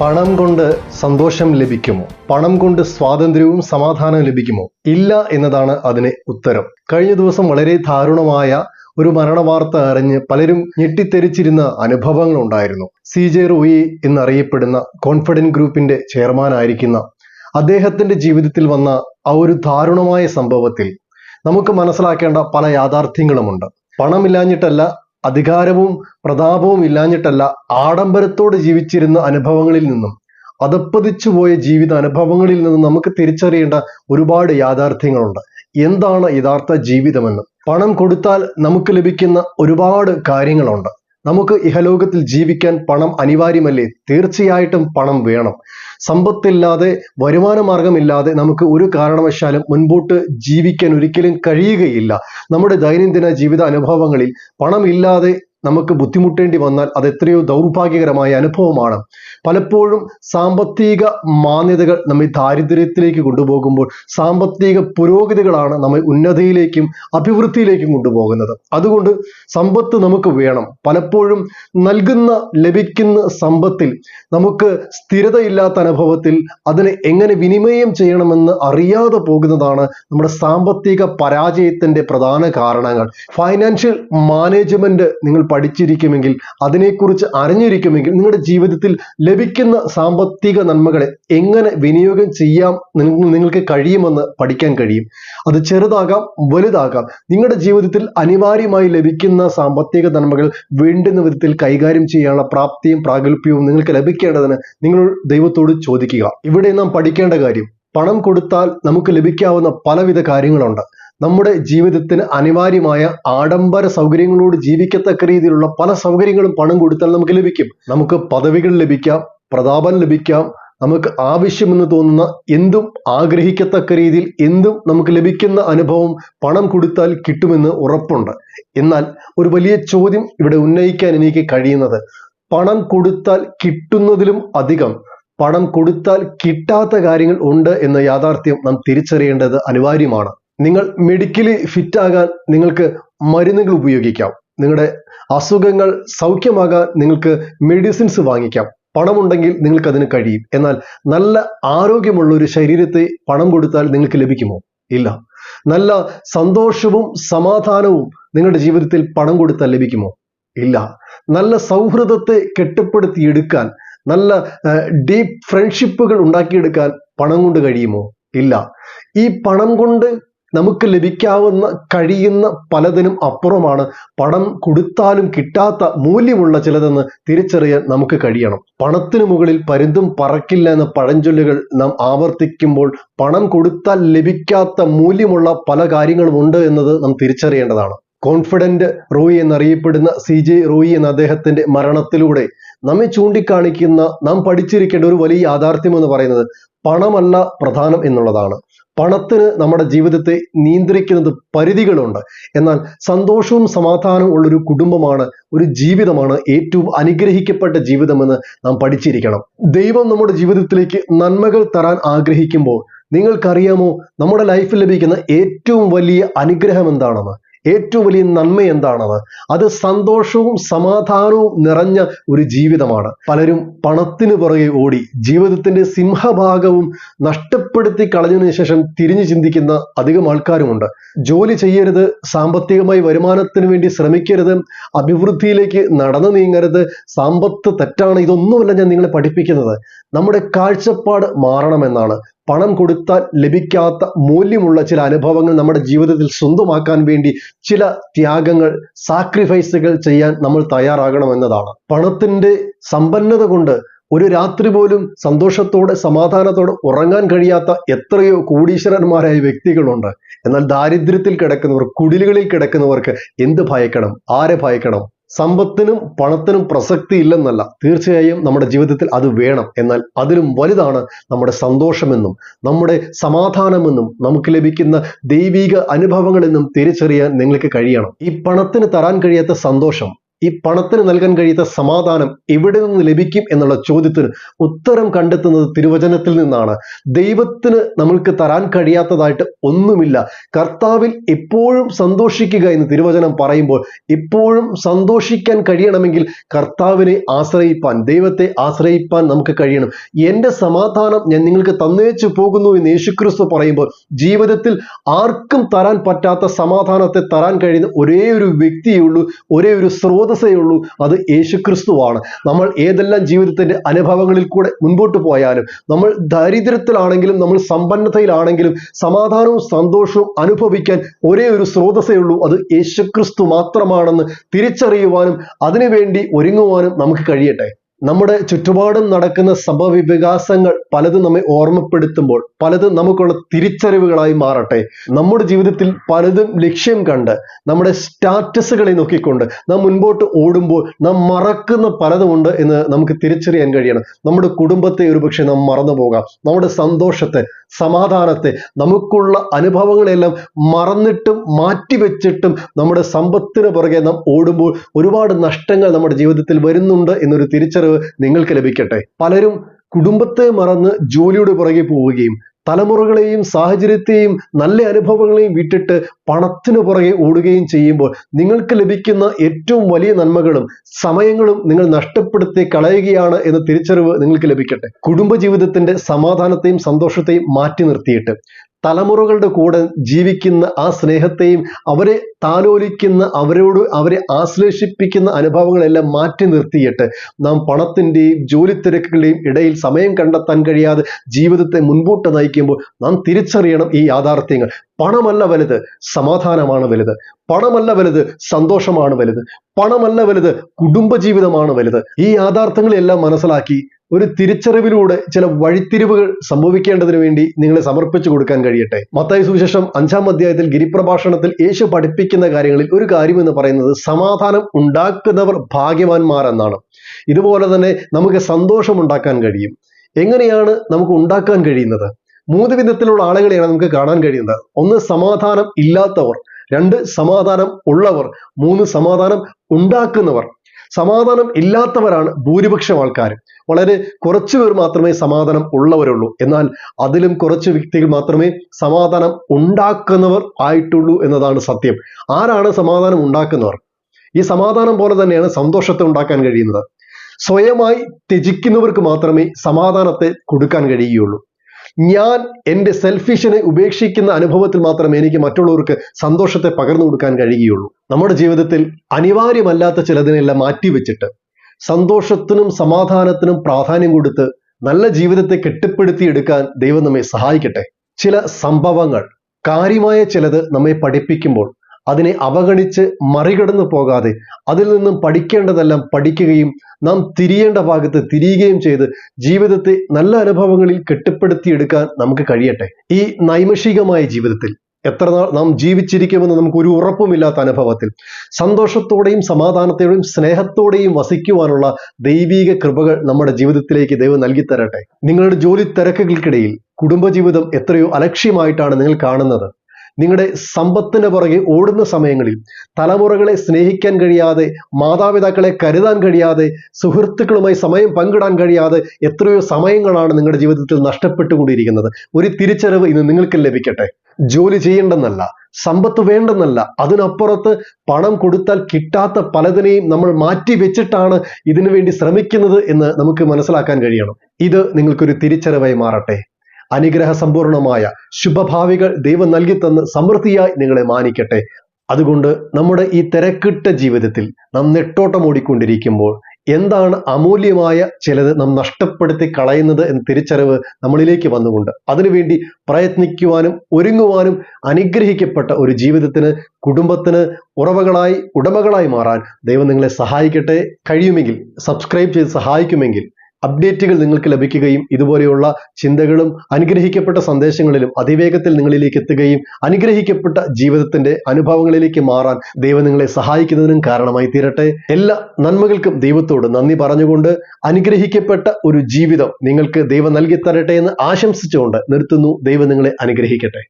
പണം കൊണ്ട് സന്തോഷം ലഭിക്കുമോ? പണം കൊണ്ട് സ്വാതന്ത്ര്യവും സമാധാനവും ലഭിക്കുമോ? ഇല്ല എന്നതാണ് അതിന് ഉത്തരം. കഴിഞ്ഞ ദിവസം വളരെ ദാരുണമായ ഒരു മരണ വാർത്ത അറിഞ്ഞ് പലരും ഞെട്ടിത്തെരിച്ചിരുന്ന അനുഭവങ്ങൾ ഉണ്ടായിരുന്നു. സി ജെ റോയി എന്നറിയപ്പെടുന്ന കോൺഫിഡന്റ് ഗ്രൂപ്പിന്റെ ചെയർമാനായിരിക്കുന്ന അദ്ദേഹത്തിന്റെ ജീവിതത്തിൽ വന്ന ആ ഒരു ദാരുണമായ സംഭവത്തിൽ നമുക്ക് മനസ്സിലാക്കേണ്ട പല യാഥാർത്ഥ്യങ്ങളുമുണ്ട്. പണമില്ലാഞ്ഞിട്ടല്ല അധികാരവും പ്രതാപവും ഇല്ലാഞ്ഞിട്ടല്ല ആഡംബരത്തോടെ ജീവിച്ചിരുന്ന അനുഭവങ്ങളിൽ നിന്നും അതപ്പതിച്ചു പോയ ജീവിത അനുഭവങ്ങളിൽ നിന്നും നമുക്ക് തിരിച്ചറിയേണ്ട ഒരുപാട് യാഥാർത്ഥ്യങ്ങളുണ്ട്. എന്താണ് യഥാർത്ഥ ജീവിതമെന്ന്? പണം കൊടുത്താൽ നമുക്ക് ലഭിക്കുന്ന ഒരുപാട് കാര്യങ്ങളുണ്ട്. നമുക്ക് ഇഹലോകത്തിൽ ജീവിക്കാൻ പണം അനിവാര്യമല്ലേ? തീർച്ചയായിട്ടും പണം വേണം. സമ്പത്തില്ലാതെ വരുമാന മാർഗമില്ലാതെ നമുക്ക് ഒരു കാരണവശാലും മുൻപോട്ട് ജീവിക്കാൻ ഒരിക്കലും കഴിയുകയില്ല. നമ്മുടെ ദൈനംദിന ജീവിത അനുഭവങ്ങളിൽ പണമില്ലാതെ നമുക്ക് ബുദ്ധിമുട്ടേണ്ടി വന്നാൽ അത് എത്രയോ ദൗർഭാഗ്യകരമായ അനുഭവമാണ്. പലപ്പോഴും സാമ്പത്തിക മാന്യതകൾ നമ്മെ ദാരിദ്ര്യത്തിലേക്ക് കൊണ്ടുപോകുമ്പോൾ സാമ്പത്തിക പുരോഗതികളാണ് നമ്മെ ഉന്നതിയിലേക്കും അഭിവൃദ്ധിയിലേക്കും കൊണ്ടുപോകുന്നത്. അതുകൊണ്ട് സമ്പത്ത് നമുക്ക് വേണം. പലപ്പോഴും നൽകുന്ന ലഭിക്കുന്ന സമ്പത്തിൽ നമുക്ക് സ്ഥിരതയില്ലാത്ത അനുഭവത്തിൽ അതിനെ എങ്ങനെ വിനിമയം ചെയ്യണമെന്ന് അറിയാതെ പോകുന്നതാണ് നമ്മുടെ സാമ്പത്തിക പരാജയത്തിന്റെ പ്രധാന കാരണങ്ങൾ. ഫൈനാൻഷ്യൽ മാനേജ്മെന്റ് നിങ്ങൾ പഠിച്ചിരിക്കുമെങ്കിൽ അതിനെക്കുറിച്ച് അറിഞ്ഞിരിക്കുമെങ്കിൽ നിങ്ങളുടെ ജീവിതത്തിൽ ലഭിക്കുന്ന സാമ്പത്തിക നന്മകളെ എങ്ങനെ വിനിയോഗം ചെയ്യാം നിങ്ങൾക്ക് കഴിയുമെന്ന് പഠിക്കാൻ കഴിയും. അത് ചെറുതാകാം വലുതാകാം. നിങ്ങളുടെ ജീവിതത്തിൽ അനിവാര്യമായി ലഭിക്കുന്ന സാമ്പത്തിക നന്മകൾ വേണ്ടുന്ന വിധത്തിൽ കൈകാര്യം ചെയ്യാനുള്ള പ്രാപ്തിയും പ്രാഗൽഭ്യവും നിങ്ങൾക്ക് ലഭിക്കേണ്ടതിന് നിങ്ങൾ ദൈവത്തോട് ചോദിക്കുക. ഇവിടെ നാം പഠിക്കേണ്ട കാര്യം പണം കൊടുത്താൽ നമുക്ക് ലഭിക്കാവുന്ന പലവിധ കാര്യങ്ങളുണ്ട്. നമ്മുടെ ജീവിതത്തിന് അനിവാര്യമായ ആഡംബര സൗകര്യങ്ങളോട് ജീവിക്കത്തക്ക രീതിയിലുള്ള പല സൗകര്യങ്ങളും പണം കൊടുത്താൽ നമുക്ക് ലഭിക്കും. നമുക്ക് പദവികൾ ലഭിക്കാം പ്രതാപം ലഭിക്കാം നമുക്ക് ആവശ്യമെന്ന് തോന്നുന്ന എന്തും ആഗ്രഹിക്കത്തക്ക രീതിയിൽ എന്തും നമുക്ക് ലഭിക്കുന്ന അനുഭവം പണം കൊടുത്താൽ കിട്ടുമെന്ന് ഉറപ്പുണ്ട്. എന്നാൽ ഒരു വലിയ ചോദ്യം ഇവിടെ ഉന്നയിക്കാൻ എനിക്ക് കഴിയുന്നത്. പണം കൊടുത്താൽ കിട്ടുന്നതിലും അധികം പണം കൊടുത്താൽ കിട്ടാത്ത കാര്യങ്ങൾ ഉണ്ട് എന്ന യാഥാർത്ഥ്യം നാം തിരിച്ചറിയേണ്ടത് അനിവാര്യമാണ്. നിങ്ങൾ മെഡിക്കലി ഫിറ്റ് ആകാൻ നിങ്ങൾക്ക് മരുന്നുകൾ ഉപയോഗിക്കാം. നിങ്ങളുടെ അസുഖങ്ങൾ സൗഖ്യമാകാൻ നിങ്ങൾക്ക് മെഡിസിൻസ് വാങ്ങിക്കാം. പണമുണ്ടെങ്കിൽ നിങ്ങൾക്ക് അതിന് കഴിയും. എന്നാൽ നല്ല ആരോഗ്യമുള്ള ഒരു ശരീരത്തെ പണം കൊടുത്താൽ നിങ്ങൾക്ക് ലഭിക്കുമോ? ഇല്ല. നല്ല സന്തോഷവും സമാധാനവും നിങ്ങളുടെ ജീവിതത്തിൽ പണം കൊടുത്താൽ ലഭിക്കുമോ? ഇല്ല. നല്ല സൗഹൃദത്തെ കെട്ടിപ്പടുത്തിയെടുക്കാൻ നല്ല ഡീപ്പ് ഫ്രണ്ട്ഷിപ്പുകൾ ഉണ്ടാക്കിയെടുക്കാൻ പണം കൊണ്ട് കഴിയുമോ? ഇല്ല. ഈ പണം കൊണ്ട് നമുക്ക് ലഭിക്കാവുന്ന കഴിയുന്ന പലതിനും അപ്പുറമാണ്. പണം കൊടുത്താലും കിട്ടാത്ത മൂല്യമുള്ള ചിലതെന്ന് തിരിച്ചറിയാൻ നമുക്ക് കഴിയണം. പണത്തിനു മുകളിൽ പരുന്തും പറക്കില്ല എന്ന പഴഞ്ചൊല്ലുകൾ നാം ആവർത്തിക്കുമ്പോൾ പണം കൊടുത്താൽ ലഭിക്കാത്ത മൂല്യമുള്ള പല കാര്യങ്ങളും ഉണ്ട് എന്നത് നാം തിരിച്ചറിയേണ്ടതാണ്. കോൺഫിഡന്റ് റോയി എന്നറിയപ്പെടുന്ന സി ജെ റോയി എന്ന അദ്ദേഹത്തിന്റെ മരണത്തിലൂടെ നമ്മെ ചൂണ്ടിക്കാണിക്കുന്ന നാം പഠിച്ചിരിക്കേണ്ട ഒരു വലിയ യാഥാർത്ഥ്യം എന്ന് പറയുന്നത് പണമല്ല പ്രധാനം എന്നുള്ളതാണ്. പണത്തിന് നമ്മുടെ ജീവിതത്തെ നിയന്ത്രിക്കുന്നത് പരിധികളുണ്ട്. എന്നാൽ സന്തോഷവും സമാധാനവും ഉള്ളൊരു കുടുംബമാണ് ഒരു ജീവിതമാണ് ഏറ്റവും അനുഗ്രഹിക്കപ്പെട്ട ജീവിതമെന്ന് നാം പഠിച്ചിരിക്കണം. ദൈവം നമ്മുടെ ജീവിതത്തിലേക്ക് നന്മകൾ തരാൻ ആഗ്രഹിക്കുമ്പോൾ നിങ്ങൾക്കറിയാമോ നമ്മുടെ ലൈഫിൽ ലഭിക്കുന്ന ഏറ്റവും വലിയ അനുഗ്രഹം എന്താണെന്ന്? ഏറ്റവും വലിയ നന്മ എന്താണത്? അത് സന്തോഷവും സമാധാനവും നിറഞ്ഞ ഒരു ജീവിതമാണ്. പലരും പണത്തിന് പുറകെ ഓടി ജീവിതത്തിന്റെ സിംഹഭാഗവും നഷ്ടപ്പെടുത്തി കളഞ്ഞതിനു ശേഷം തിരിഞ്ഞു ചിന്തിക്കുന്ന അധികം ആൾക്കാരുമുണ്ട്. ജോലി ചെയ്യരുത് സാമ്പത്തികമായി വരുമാനത്തിന് വേണ്ടി ശ്രമിക്കരുത് അഭിവൃദ്ധിയിലേക്ക് നടന്നു നീങ്ങരുത് സമ്പത്ത് തെറ്റാണ് ഇതൊന്നുമല്ല ഞാൻ നിങ്ങളെ പഠിപ്പിക്കുന്നത്. നമ്മുടെ കാഴ്ചപ്പാട് മാറണമെന്നാണ്. പണം കൊടുത്താൽ ലഭിക്കാത്ത മൂല്യമുള്ള ചില അനുഭവങ്ങൾ നമ്മുടെ ജീവിതത്തിൽ സ്വന്തമാക്കാൻ വേണ്ടി ചില ത്യാഗങ്ങൾ സാക്രിഫൈസുകൾ ചെയ്യാൻ നമ്മൾ തയ്യാറാകണം എന്നതാണ് പണത്തിന്റെ സമ്പന്നത കൊണ്ട് ഒരു രാത്രി പോലും സന്തോഷത്തോടെ സമാധാനത്തോടെ ഉറങ്ങാൻ കഴിയാത്ത എത്രയോ കോടീശ്വരന്മാരായ വ്യക്തികളുണ്ട്. എന്നാൽ ദാരിദ്ര്യത്തിൽ കിടക്കുന്നവർ കുടിലുകളിൽ കിടക്കുന്നവർക്ക് എന്ത് ഭയക്കണം? ആരെ ഭയക്കണം? സമ്പത്തിനും പണത്തിനും പ്രസക്തി ഇല്ലെന്നല്ല. തീർച്ചയായും നമ്മുടെ ജീവിതത്തിൽ അത് വേണം. എന്നാൽ അതിലും വലുതാണ് നമ്മുടെ സന്തോഷമെന്നും നമ്മുടെ സമാധാനമെന്നും നമുക്ക് ലഭിക്കുന്ന ദൈവിക അനുഭവങ്ങളെന്നും തിരിച്ചറിയാൻ നിങ്ങൾക്ക് കഴിയണം. ഈ പണത്തിന് തരാൻ കഴിയാത്ത സന്തോഷം ഈ പണത്തിന് നൽകാൻ കഴിയാത്ത സമാധാനം എവിടെ നിന്ന് ലഭിക്കും എന്നുള്ള ചോദ്യത്തിന് ഉത്തരം കണ്ടെത്തുന്നത് തിരുവചനത്തിൽ നിന്നാണ്. ദൈവത്തിന് നമ്മൾക്ക് തരാൻ കഴിയാത്തതായിട്ട് ഒന്നുമില്ല. കർത്താവിൽ എപ്പോഴും സന്തോഷിക്കുക എന്ന് തിരുവചനം പറയുമ്പോൾ എപ്പോഴും സന്തോഷിക്കാൻ കഴിയണമെങ്കിൽ കർത്താവിനെ ആശ്രയിപ്പാൻ ദൈവത്തെ ആശ്രയിപ്പാൻ നമുക്ക് കഴിയണം. എന്റെ സമാധാനം ഞാൻ നിങ്ങൾക്ക് തന്നേച്ചു പോകുന്നു എന്ന് യേശുക്രിസ്തു പറയുമ്പോൾ ജീവിതത്തിൽ ആർക്കും തരാൻ പറ്റാത്ത സമാധാനത്തെ തരാൻ കഴിയുന്ന ഒരേ ഒരു വ്യക്തിയുള്ളൂ ഒരേ ഒരു സ്രോതസ്സേ ഉള്ളൂ അത് യേശുക്രിസ്തുവാണ്. നമ്മൾ ഏതെല്ലാം ജീവിതത്തിന്റെ അനുഭവങ്ങളിൽ കൂടെ മുൻപോട്ട് പോയാലും നമ്മൾ ദാരിദ്ര്യത്തിലാണെങ്കിലും നമ്മൾ സമ്പന്നതയിലാണെങ്കിലും സമാധാനവും സന്തോഷവും അനുഭവിക്കാൻ ഒരേ ഒരു സ്രോതസ്സേ ഉള്ളൂ അത് യേശുക്രിസ്തു മാത്രമാണെന്ന് തിരിച്ചറിയുവാനും അതിനുവേണ്ടി ഒരുങ്ങുവാനും നമുക്ക് കഴിയട്ടെ. നമ്മുടെ ചുറ്റുപാടും നടക്കുന്ന സംഭവവികാസങ്ങൾ പലതും നമ്മെ ഓർമ്മപ്പെടുത്തുമ്പോൾ പലതും നമുക്കുള്ള തിരിച്ചറിവുകളായി മാറട്ടെ. നമ്മുടെ ജീവിതത്തിൽ പലതും ലക്ഷ്യം കണ്ട് നമ്മുടെ സ്റ്റാറ്റസുകളെ നോക്കിക്കൊണ്ട് നാം മുൻപോട്ട് ഓടുമ്പോൾ നാം മറക്കുന്ന പലതുമുണ്ട് എന്ന് നമുക്ക് തിരിച്ചറിയാൻ കഴിയണം. നമ്മുടെ കുടുംബത്തെ ഒരുപക്ഷെ നാം മറന്നു പോകാം. നമ്മുടെ സന്തോഷത്തെ സമാധാനത്തെ നമുക്കുള്ള അനുഭവങ്ങളെല്ലാം മറന്നിട്ടും മാറ്റിവെച്ചിട്ടും നമ്മുടെ സമ്പത്തിന് പുറകെ നാം ഓടുമ്പോൾ ഒരുപാട് നഷ്ടങ്ങൾ നമ്മുടെ ജീവിതത്തിൽ വരുന്നുണ്ട് എന്നൊരു തിരിച്ചറിവ് നിങ്ങൾക്ക് ലഭിക്കട്ടെ. പലരും കുടുംബത്തെ മറന്ന് ജോലിയുടെ പുറകെ പോവുകയും തലമുറകളെയും സാഹചര്യത്തെയും നല്ല അനുഭവങ്ങളെയും വിട്ടിട്ട് പണത്തിനു പുറകെ ഓടുകയും ചെയ്യുമ്പോൾ നിങ്ങൾക്ക് ലഭിക്കുന്ന ഏറ്റവും വലിയ നന്മകളും സമയങ്ങളും നിങ്ങൾ നഷ്ടപ്പെടുത്തി കളയുകയാണ് എന്ന തിരിച്ചറിവ് നിങ്ങൾക്ക് ലഭിക്കട്ടെ. കുടുംബജീവിതത്തിന്റെ സമാധാനത്തെയും സന്തോഷത്തെയും മാറ്റി നിർത്തിയിട്ട് തലമുറകളുടെ കൂടെ ജീവിക്കുന്ന ആ സ്നേഹത്തെയും അവരെ താലോലിക്കുന്ന അവരോട് അവരെ ആശ്ലേഷിപ്പിക്കുന്ന അനുഭവങ്ങളെല്ലാം മാറ്റി നിർത്തിയിട്ട് നാം പണത്തിന്റെയും ജോലി തിരക്കുകളുടെയും ഇടയിൽ സമയം കണ്ടെത്താൻ കഴിയാതെ ജീവിതത്തെ മുൻപോട്ട് നയിക്കുമ്പോൾ നാം തിരിച്ചറിയണം ഈ യാഥാർത്ഥ്യങ്ങൾ. പണമല്ല വലുത് സമാധാനമാണ് വലുത്. പണമല്ല വലുത് സന്തോഷമാണ് വലുത്. പണമല്ല വലുത് കുടുംബജീവിതമാണ് വലുത്. ഈ യാഥാർത്ഥ്യങ്ങളെല്ലാം മനസ്സിലാക്കി ഒരു തിരിച്ചറിവിലൂടെ ചില വഴിത്തിരിവുകൾ സംഭവിക്കേണ്ടതിന് വേണ്ടി നിങ്ങളെ സമർപ്പിച്ചു കൊടുക്കാൻ കഴിയട്ടെ. മത്തായി സുവിശേഷം അഞ്ചാം അധ്യായത്തിൽ ഗിരിപ്രഭാഷണത്തിൽ യേശു പഠിപ്പിക്കുന്ന കാര്യങ്ങളിൽ ഒരു കാര്യം എന്ന് പറയുന്നത് സമാധാനം ഉണ്ടാക്കുന്നവർ ഭാഗ്യവാന്മാർ എന്നാണ്. ഇതുപോലെ തന്നെ നമുക്ക് സന്തോഷം ഉണ്ടാക്കാൻ കഴിയും. എങ്ങനെയാണ് നമുക്ക് ഉണ്ടാക്കാൻ കഴിയുന്നത്? മൂന്ന് വിധത്തിലുള്ള ആളുകളെയാണ് നമുക്ക് കാണാൻ കഴിയുന്നത്. ഒന്ന് സമാധാനം ഇല്ലാത്തവർ രണ്ട് സമാധാനം ഉള്ളവർ മൂന്ന് സമാധാനം ഉണ്ടാക്കുന്നവർ. സമാധാനം ഇല്ലാത്തവരാണ് ഭൂരിപക്ഷം ആൾക്കാർ. വളരെ കുറച്ചു പേർ മാത്രമേ സമാധാനം ഉള്ളവരുള്ളൂ. എന്നാൽ അതിലും കുറച്ച് വ്യക്തികൾ മാത്രമേ സമാധാനം ഉണ്ടാക്കുന്നവർ ആയിട്ടുള്ളൂ എന്നതാണ് സത്യം. ആരാണ് സമാധാനം ഉണ്ടാക്കുന്നവർ? ഈ സമാധാനം പോലെ തന്നെയാണ് സന്തോഷത്തെ ഉണ്ടാക്കാൻ കഴിയുന്നത്. സ്വയമായി ത്യജിക്കുന്നവർക്ക് മാത്രമേ സമാധാനത്തെ കൊടുക്കാൻ കഴിയുകയുള്ളൂ. ഞാൻ എന്റെ സെൽഫിഷിനെ ഉപേക്ഷിക്കുന്ന അനുഭവത്തിൽ മാത്രമേ എനിക്ക് മറ്റുള്ളവർക്ക് സന്തോഷത്തെ പകർന്നു കൊടുക്കാൻ കഴിയുകയുള്ളൂ. നമ്മുടെ ജീവിതത്തിൽ അനിവാര്യമല്ലാത്ത ചിലതിനെല്ലാം മാറ്റിവെച്ചിട്ട് സന്തോഷത്തിനും സമാധാനത്തിനും പ്രാധാന്യം കൊടുത്ത് നല്ല ജീവിതത്തെ കെട്ടിപ്പടുത്തിയെടുക്കാൻ ദൈവം നമ്മെ സഹായിക്കട്ടെ. ചില സംഭവങ്ങൾ കാര്യമായ ചിലത് നമ്മെ പഠിപ്പിക്കുമ്പോൾ അതിനെ അവഗണിച്ച് മറികടന്നു പോകാതെ അതിൽ നിന്നും പഠിക്കേണ്ടതെല്ലാം പഠിക്കുകയും നാം തിരിയേണ്ട ഭാഗത്ത് തിരിയുകയും ചെയ്ത് ജീവിതത്തെ നല്ല അനുഭവങ്ങളിൽ കെട്ടിപ്പടുത്തിയെടുക്കാൻ നമുക്ക് കഴിയട്ടെ. ഈ നൈമിഷികമായ ജീവിതത്തിൽ എത്ര നാൾ നാം ജീവിച്ചിരിക്കുമെന്ന് നമുക്ക് ഒരു ഉറപ്പുമില്ലാത്ത അനുഭവത്തിൽ സന്തോഷത്തോടെയും സമാധാനത്തോടെയും സ്നേഹത്തോടെയും വസിക്കുവാനുള്ള ദൈവീക കൃപകൾ നമ്മുടെ ജീവിതത്തിലേക്ക് ദൈവം നൽകി തരട്ടെ നിങ്ങളുടെ ജോലി തിരക്കുകൾക്കിടയിൽ കുടുംബജീവിതം എത്രയോ അലക്ഷ്യമായിട്ടാണ് നിങ്ങൾ കാണുന്നത്. നിങ്ങളുടെ സമ്പത്തിന് പുറകെ ഓടുന്ന സമയങ്ങളിൽ തലമുറകളെ സ്നേഹിക്കാൻ കഴിയാതെ മാതാപിതാക്കളെ കരുതാൻ കഴിയാതെ സുഹൃത്തുക്കളുമായി സമയം പങ്കിടാൻ കഴിയാതെ എത്രയോ സമയങ്ങളാണ് നിങ്ങളുടെ ജീവിതത്തിൽ നഷ്ടപ്പെട്ടുകൊണ്ടിരിക്കുന്നത്. ഒരു തിരിച്ചറിവ് ഇന്ന് നിങ്ങൾക്ക് ലഭിക്കട്ടെ. ജോലി ചെയ്യേണ്ടെന്നല്ല സമ്പത്ത് വേണ്ടെന്നല്ല അതിനപ്പുറത്ത് പണം കൊടുത്താൽ കിട്ടാത്ത പലതിനെയും നമ്മൾ മാറ്റി വെച്ചിട്ടാണ് ഇതിനു വേണ്ടി ശ്രമിക്കുന്നത് എന്ന് നമുക്ക് മനസ്സിലാക്കാൻ കഴിയണം. ഇത് നിങ്ങൾക്കൊരു തിരിച്ചറിവായി മാറട്ടെ. അനുഗ്രഹ സമ്പൂർണമായ ശുഭഭാവികൾ ദൈവം നൽകി തന്ന് സമൃദ്ധിയായി നിങ്ങളെ മാനിക്കട്ടെ. അതുകൊണ്ട് നമ്മുടെ ഈ തിരക്കിട്ട ജീവിതത്തിൽ നാം നെട്ടോട്ടം ഓടിക്കൊണ്ടിരിക്കുമ്പോൾ എന്താണ് അമൂല്യമായ ചിലത് നാം നഷ്ടപ്പെടുത്തി കളയുന്നത് എന്ന തിരിച്ചറിവ് നമ്മളിലേക്ക് വന്നുകൊണ്ട് അതിനുവേണ്ടി പ്രയത്നിക്കുവാനും ഒരുങ്ങുവാനും അനുഗ്രഹിക്കപ്പെട്ട ഒരു ജീവിതത്തിന് കുടുംബത്തിന് ഉറവകളായി ഉടമകളായി മാറാൻ ദൈവം നിങ്ങളെ സഹായിക്കട്ടെ. കഴിയുമെങ്കിൽ സബ്സ്ക്രൈബ് ചെയ്ത് സഹായിക്കുമെങ്കിൽ അപ്ഡേറ്റുകൾ നിങ്ങൾക്ക് ലഭിക്കുകയും ഇതുപോലെയുള്ള ചിന്തകളും അനുഗ്രഹിക്കപ്പെട്ട സന്ദേശങ്ങളിലും അതിവേഗത്തിൽ നിങ്ങളിലേക്ക് എത്തുകയും അനുഗ്രഹിക്കപ്പെട്ട ജീവിതത്തിന്റെ അനുഭവങ്ങളിലേക്ക് മാറാൻ ദൈവം നിങ്ങളെ സഹായിക്കുന്നതിനും കാരണമായി തീരട്ടെ. എല്ലാ നന്മകൾക്കും ദൈവത്തോട് നന്ദി പറഞ്ഞുകൊണ്ട് അനുഗ്രഹിക്കപ്പെട്ട ഒരു ജീവിതം നിങ്ങൾക്ക് ദൈവം നൽകി തരട്ടെ എന്ന് ആശംസിച്ചുകൊണ്ട് നിർത്തുന്നു. ദൈവം നിങ്ങളെ അനുഗ്രഹിക്കട്ടെ.